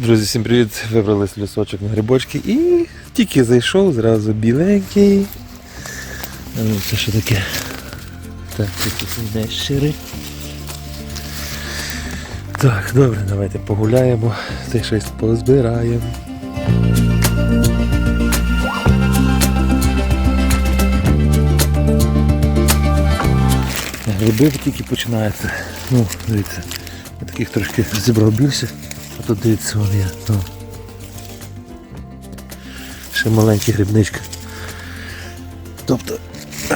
Друзі, всім привіт! Вибрались лісочок на грибочки і тільки зайшов, зразу біленький. Ну, Це що таке? Так, це не. Так, добре, давайте погуляємо, та щось позбираємо. Гриби тільки починаються. Ну, дивіться, я таких трошки зібрав більше, а тут дивіться вон я. Ну. Ще маленькі грибнички. Тобто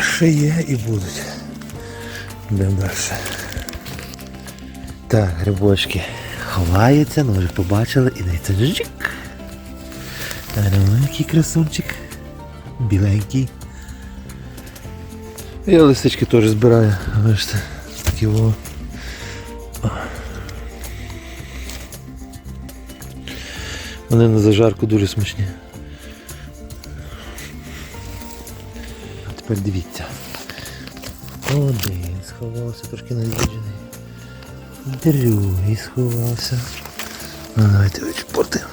ще є і будуть. Йдемо далі. Так, грибочки ховаються, ну вже побачили і дивіться жик. Ну, красунчик. Біленький. Я листочки теж збираю, бачите, такі во. Вони на зажарку дуже смачні. А тепер дивіться. Один сховався, трошки надіджений. Другий сховався. Ну, давайте відчпортимо.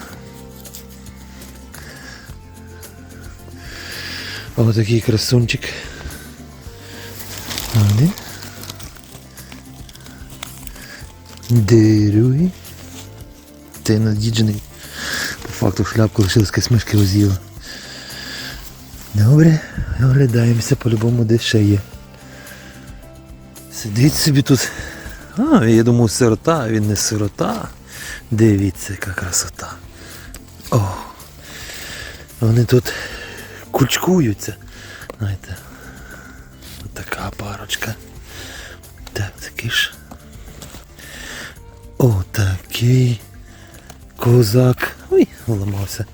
Ось такий красунчик. Один. Другий. Цей надіджений. Факту шляпку лишилась мишки возила. Добре, оглядаємося по-любому де ще є. Сидить собі тут. А, я думав сирота, а він не сирота. Дивіться, яка красота. О! Вони тут кучкуються. Знаєте. Така парочка. Так, такий ж. О, такий козак. Ламався.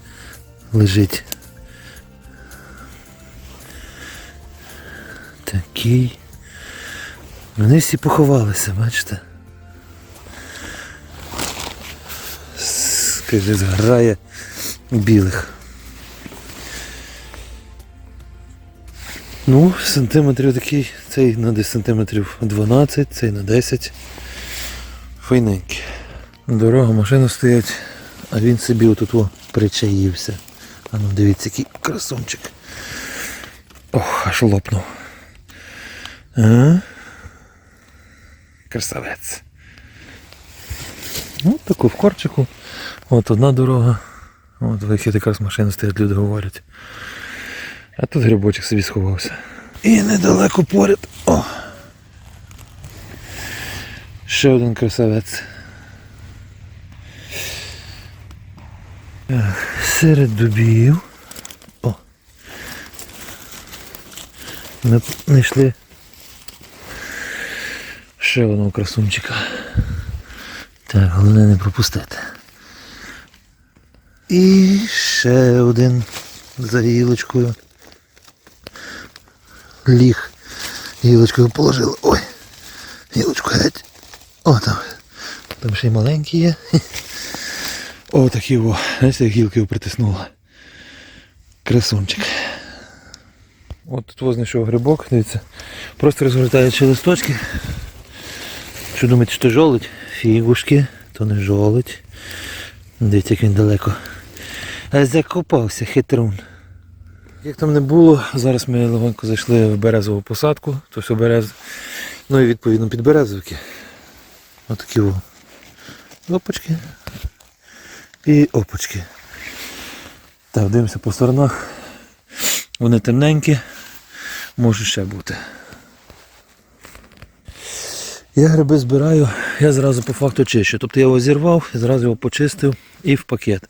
Лежить. Такий. Вони всі поховалися, бачите? Скажи, зграє білих. Ну, сантиметрів такий, цей на десь сантиметрів 12, цей на 10. Файненький. Дорога, машина стоять, а він собі отут о причаївся. А ну дивіться, який красунчик. Ох, аж лопнув. А? Красавець. Ну, таку в корчику. От одна дорога. От вихід якраз машини стоять, люди говорять. А тут грибочок собі сховався. І недалеко поряд. О! Ще один красавець. Серед дубів. О. Ми знайшли ще одного красунчика. Так, головне не пропустити. І ще один за гілочкою. Ліг. Гілочкою положили. Ой! Гілочку геть. О, там. Там ще й маленькі є. О, такі о. Знаєте, гілки притиснула. Красунчик. От тут знайшов грибок, дивіться. Просто розгортаючи листочки. Що думаєте, що жолудь? Фігушки, то не жолудь. Дивіться, як він далеко. А закопався хитрун. Як там не було, зараз ми легонько зайшли в березову посадку, тобто берез... ну і відповідно під березовики. Отакі о. І опочки. Так, дивимося по сторонах. Вони темненькі, може ще бути. Я гриби збираю, я зразу по факту чищу. Тобто я його зірвав, зразу його почистив і в пакет.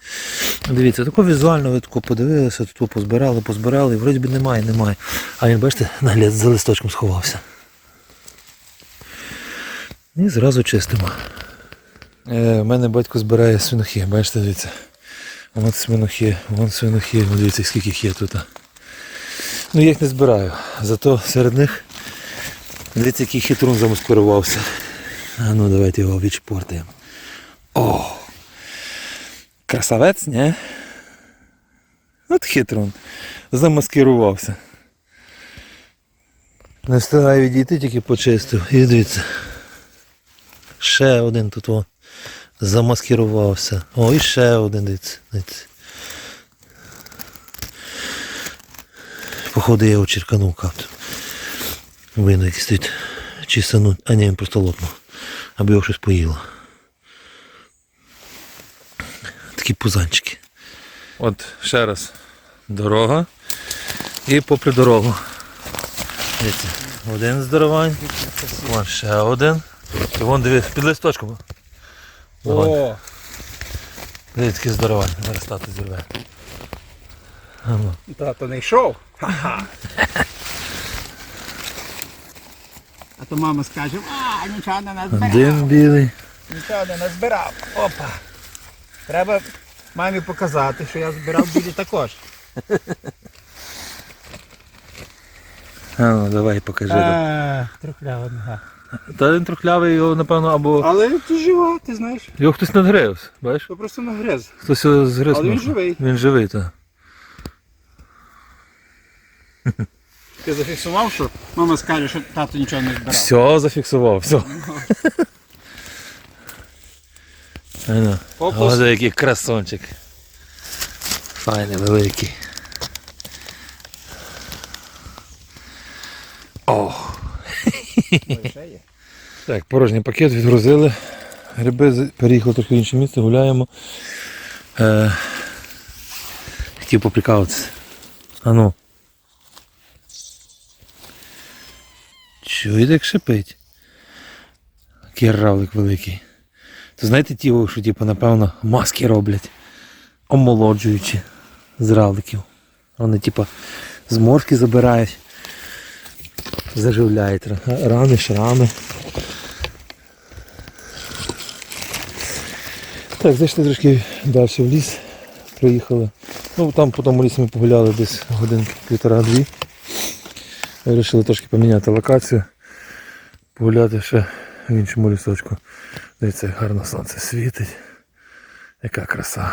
Дивіться, тако візуально ви тако подивилися, тут позбирали, позбирали, і вроді би немає, немає. А він, бачите, нагляд за листочком сховався. І зразу чистимо. Е, У мене батько збирає свинохи, бачите, дивіться. Вон свинохи, вон свинохи, Вон дивіться, скільки їх є тут. Ну я їх не збираю. Зато серед них дивіться, який хитрун замаскирувався. А ну давайте його відчпортаємо. О! Красавець, не? От хитрун. Замаскирувався. Не встигаю відійти, тільки почистив. І дивіться. Ще один тут о. Замаскирувався. О, і ще один дивіться. дивіться. Походу я його черканув каптом. Видно, який стоїть чисануть. А ні, він просто лопнув. Аби його щось поїло. Такі пузанчики. От ще раз. Дорога. І попри дорогу. Дивіться, один здоровань. Вон ще один. І вон дивись, під листочком. О, здоровань. Зараз тато зірве. Ну. тато не йшов. Ха-ха. А то мама скаже, а, нічого не назбирав. Один білий. Нічого не назбирав. Опа. Треба мамі показати, що я збирав білі також. А ну давай покажи. Е, Трухлява нога. Та він трухлявий, його, напевно, або. Але ти жива, ти знаєш. Його хтось надгрив, бачиш? То просто нагриз. Хтось його згриз. Але він може. живий. Він живий, так. Ти зафіксував, що мама скаже, що тато нічого не збирав. Все, зафіксував, все. А ну. Опус. Ось який красончик. Файний, великий. Ох. Так, порожній пакет відгрузили. Гриби переїхали трохи в інше місце, гуляємо. Е, хотів поприкалуватися. А ну. Чуєте, як шипить? Який равлик великий. То знаєте ті, що типу, напевно, маски роблять, омолоджуючи з равликів. Вони типу зморшки забирають, заживляють рани, шрами. Так, зайшли трошки далі в ліс, приїхали. Ну там по тому лісі ми погуляли десь годинки півтора-дві. Вирішили трошки поміняти локацію, погуляти ще в іншому лісочку. Дивіться, як гарно сонце світить. Яка краса.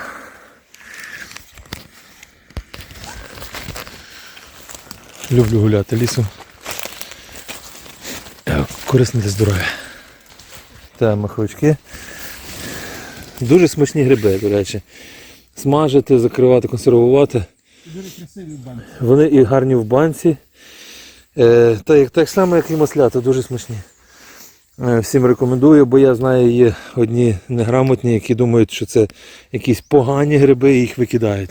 Люблю гуляти лісом. Е, Корисно для здоров'я. Так, маховички. Дуже смачні гриби, до речі. Смажити, закривати, консервувати. Дуже. Вони і гарні в банці. Е, та як, так само, як і маслята, дуже смачні. Е, всім рекомендую, бо я знаю, є одні неграмотні, які думають, що це якісь погані гриби і їх викидають.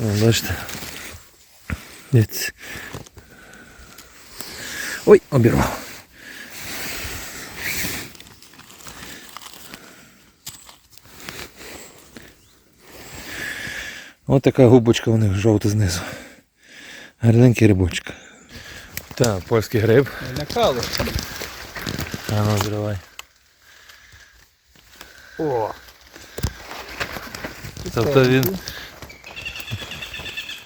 О, бачите? Ой, обірвав. Ось така губочка у них жовта знизу. Гарненький грибочок. Так, польський гриб. Накали. А ну, зривай. О. Тобто він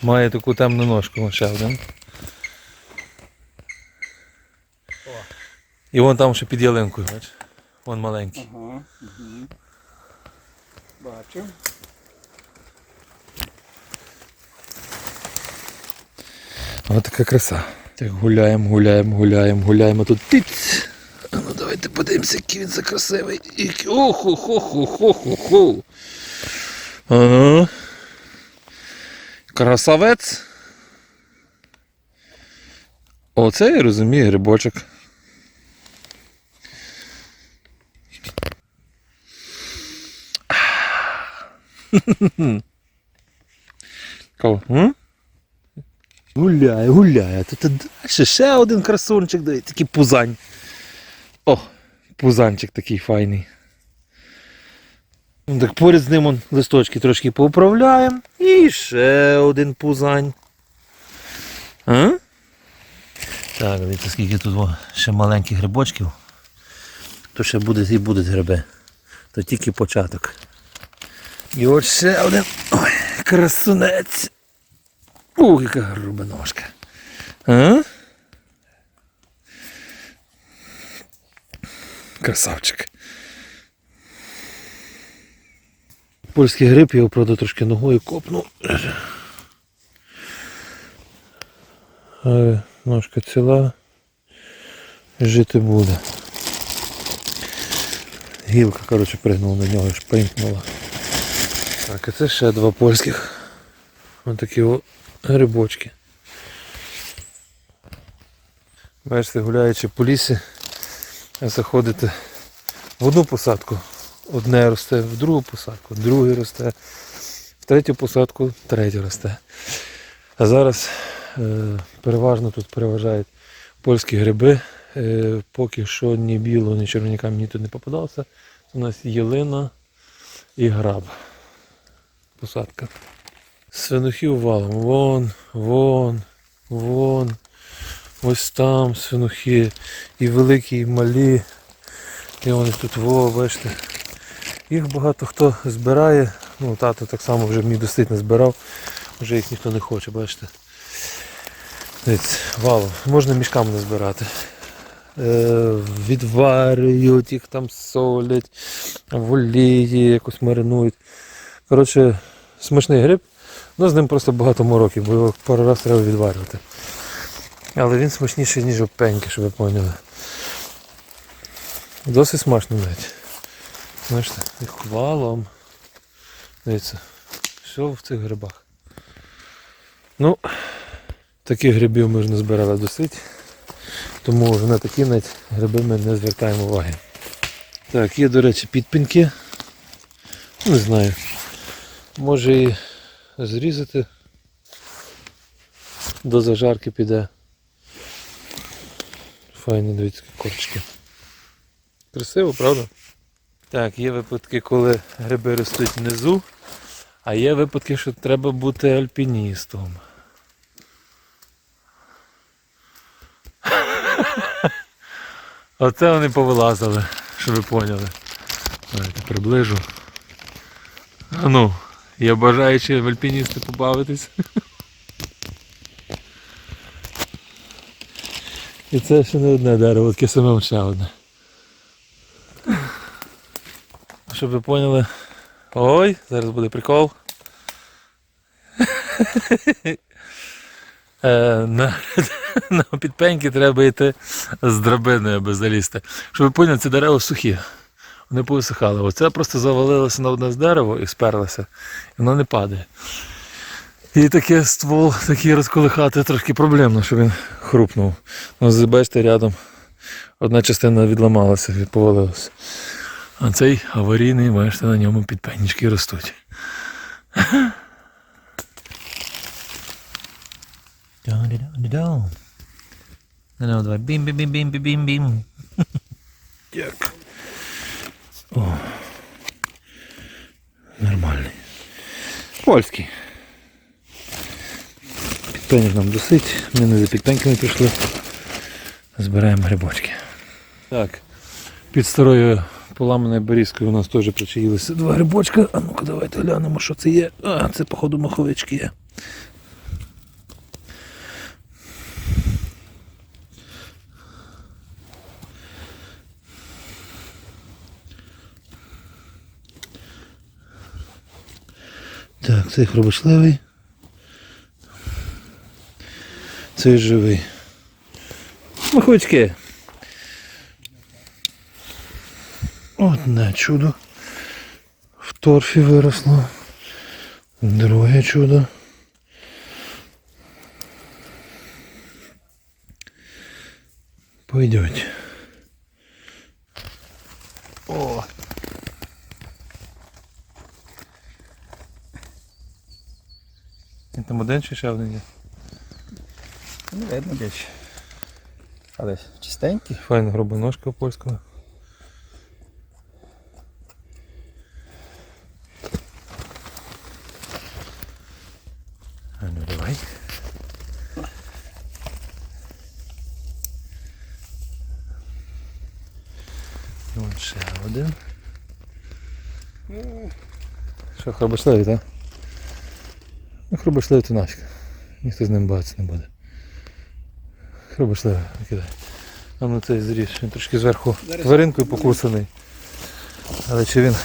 має таку темну ножку, ще один. О. І вон там ще під ялинкою, бачиш? Вон маленький. Ага. Угу. Бачу. Ось така краса. Так, гуляємо, гуляємо, гуляємо, гуляємо. Тут тиць. А ну давайте подивимося, який він за красивий. Оху, хо хо хо хо хо Ага. Красавець. Оце я розумію грибочок. Кого? Гуляє, гуляє. Тут далі ще один красунчик, дивись, такий пузань. О, пузанчик такий файний. Ну, Так поряд з ним он, листочки трошки поуправляємо. І ще один пузань. А? Так, дивіться, скільки тут ще маленьких грибочків. То ще буде і будуть гриби. То тільки початок. І от ще один. Ой, красунець. Ух, яка груба ножка. А? Красавчик. Польський гриб, я його, правда, трошки ногою копнув. Але ножка ціла. Жити буде. Гілка, коротше, пригнула на нього, шпинькнула. Так, а це ще два польських. Ось такі грибочки. Бачите, гуляючи по лісі, заходите в одну посадку. Одне росте, в другу посадку, друге росте, в третю посадку, третє росте. А зараз е, переважно тут переважають польські гриби. Е, поки що ні білого, ні червоняка мені тут не попадався. У нас єлина і граб. Посадка. Свинухів валом. Вон, вон, вон. Ось там свинухи. І великі, і малі. І вони тут во, бачите. Їх багато хто збирає. Ну, тато так само вже мій досить не збирав. Вже їх ніхто не хоче, бачите. Дивіться, валом. Можна мішками не збирати. Е, відварюють, їх там солять, в олії якось маринують. Коротше, смачний гриб, але з ним просто багато мороків, бо його пару разів треба відварювати. Але він смачніший, ніж опеньки, щоб ви поняли. Досить смачно навіть. Бачите, їх валом. Дивіться, все в цих грибах. Ну, таких грибів ми ж не збирали досить. Тому вже на такі навіть гриби ми не звертаємо уваги. Так, є, до речі, підпінки. Не знаю. Може і зрізати. До зажарки піде. Файні, дивіться, які корчики. Красиво, правда? Так, є випадки, коли гриби ростуть внизу, а є випадки, що треба бути альпіністом. Оце вони повилазили, щоб ви поняли. Давайте приближу. А ну, я бажаючи в альпіністи побавитись. І це ще не одне дерево, таке саме ще одне. Щоб ви поняли. Ой, зараз буде прикол. Е, на, на підпеньки треба йти з драбиною, аби залізти. Щоб ви поняли, ці дерева сухі. Вони повисихали. Оце просто завалилося на одне з дерева і сперлося, і воно не падає. І таке ствол такий розколихати трошки проблемно, щоб він хрупнув. Ну, бачите, рядом одна частина відламалася, і повалилася. А цей аварійний, бачите, на ньому підпенічки ростуть. Бім-бім-бім-бім-бім-бім. Як? О. Нормальний. Польський. Підпенів нам досить. Ми не за підпеньками пішли. Збираємо грибочки. Так. Під старою поламаною берізкою у нас теж причаїлися два грибочка. А ну-ка давайте глянемо, що це є. А, це походу маховички є. Так, цей хробошливий. Цей живий. Маховички. Одне чудо. В торфі виросло. Друге чудо. Пойдете. О, там один чи ще один є? не видно більше. Але чистенький. Файна груба ножка польська. А ну давай. І Вон ще один. Що, хробошливий, так? Ну, хробошливий то нафіг. Ніхто з ним бавитися не буде. Хробошливий, викидай. А ну цей зріж, він трошки зверху тваринкою покусаний. Але чи він.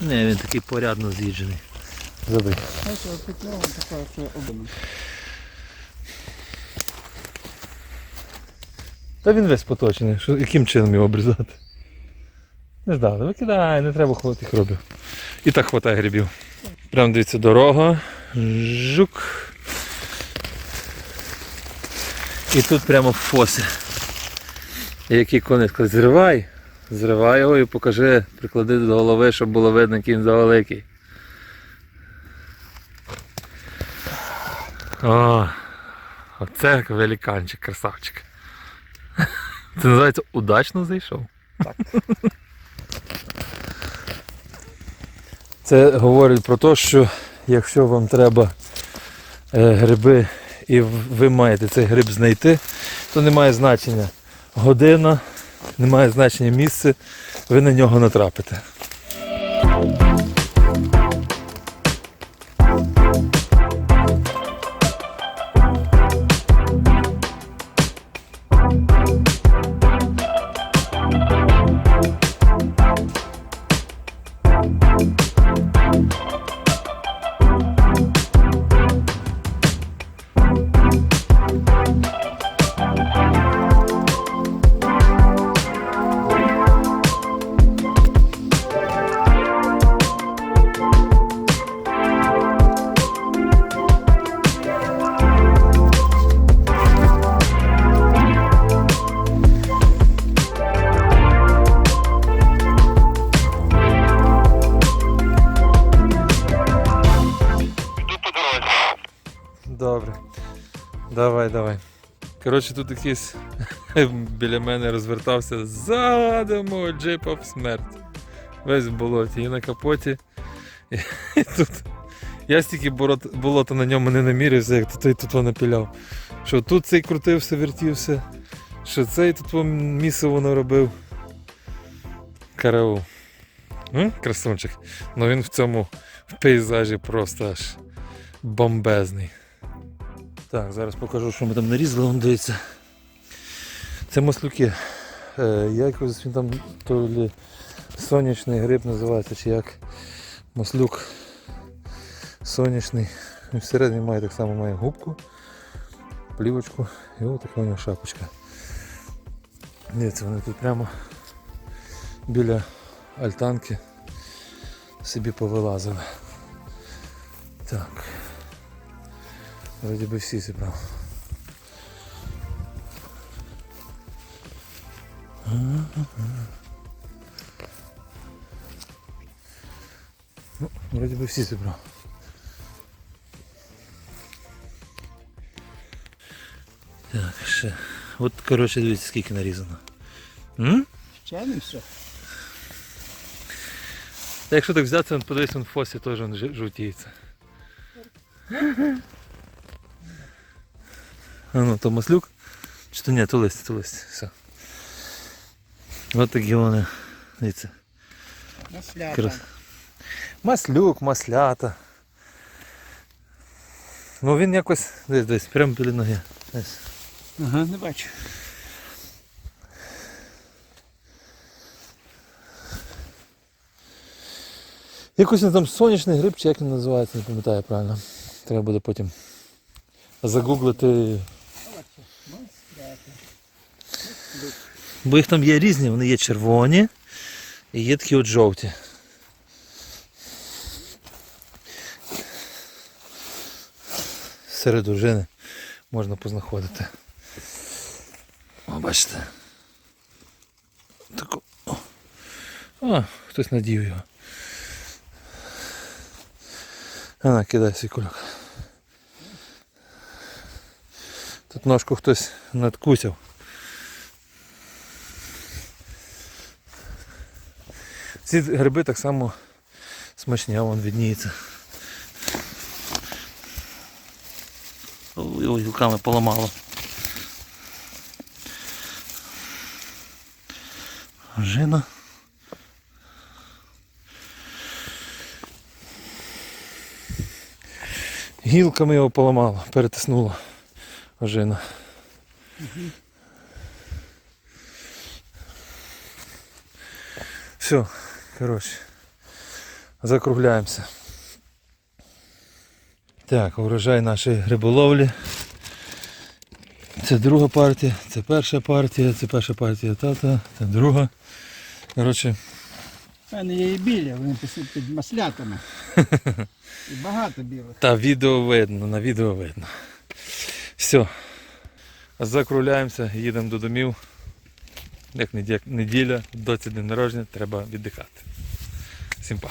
Не, він такий порядно з'їджений. Забий. Та він весь поточений. Що, яким чином його обрізати? Не знаю, викидай, не треба хватати грибів. І так хватає грибів. Прям дивіться, дорога. Жук. І тут прямо фоси. Який конець каже, зривай, зривай його і покажи, приклади до голови, щоб було видно, який він завеликий. О, оце великанчик, красавчик. Це називається удачно зайшов. Так. Це говорить про те, що якщо вам треба е, гриби і ви маєте цей гриб знайти, то немає значення година, немає значення місце, ви на нього натрапите. Давай, давай. Коротше, тут якийсь біля мене розвертався задуму джипа в смерть. Весь в болоті і на капоті. І, тут. Я стільки болота на ньому не намірився, як той тут напіляв. Що тут цей крутився, вертівся, що цей тут місце воно. Караул. Красунчик. Ну він в цьому в пейзажі просто аж бомбезний. Так, зараз покажу, що ми там нарізали, вон дивіться. Це маслюки. Е, якось він там то лі сонячний гриб називається, чи як маслюк сонячний. Всередині має так само має губку, плівочку і ось така у нього шапочка. Дивіться, вони тут прямо біля альтанки собі повилазили. Вроді би всі зібрав. Ну, вроді би всі зібрав. Так, ще. От, коротше, дивіться, скільки нарізано. М? Ще не все. Та якщо так взяти, подивись, він в фосі теж він жи- жовтіється. А ну, то маслюк? Чи то ні, то лист, то лист. Все. Ось такі вони. Дивіться. Маслята. Крас... Маслюк, маслята. Ну він якось десь десь, прямо біля ноги. Десь. Ага, не бачу. Якось він там сонячний гриб, чи як він називається, не пам'ятаю правильно. Треба буде потім загуглити. Бо їх там є різні, вони є червоні і є такі от жовті. Серед ужини можна познаходити. О, бачите. Таку. О, О, хтось надів його. А кидай свій кульок. Тут ножку хтось надкусив. Ці гриби так само смачні, а вон відніється. Ой, руками поламало. Жина. Гілками його поламало, перетиснуло ожина. Все, коротше, закругляємося. Так, урожай нашої риболовлі. Це друга партія, це перша партія, це перша партія тата, це друга. Коротше, У мене є і білі, вони під, під маслятами. І багато білих. та відео видно, на відео видно. Все. Закругляємося, їдемо до домів. Як неділя, доці день народження, треба віддихати. Всім па.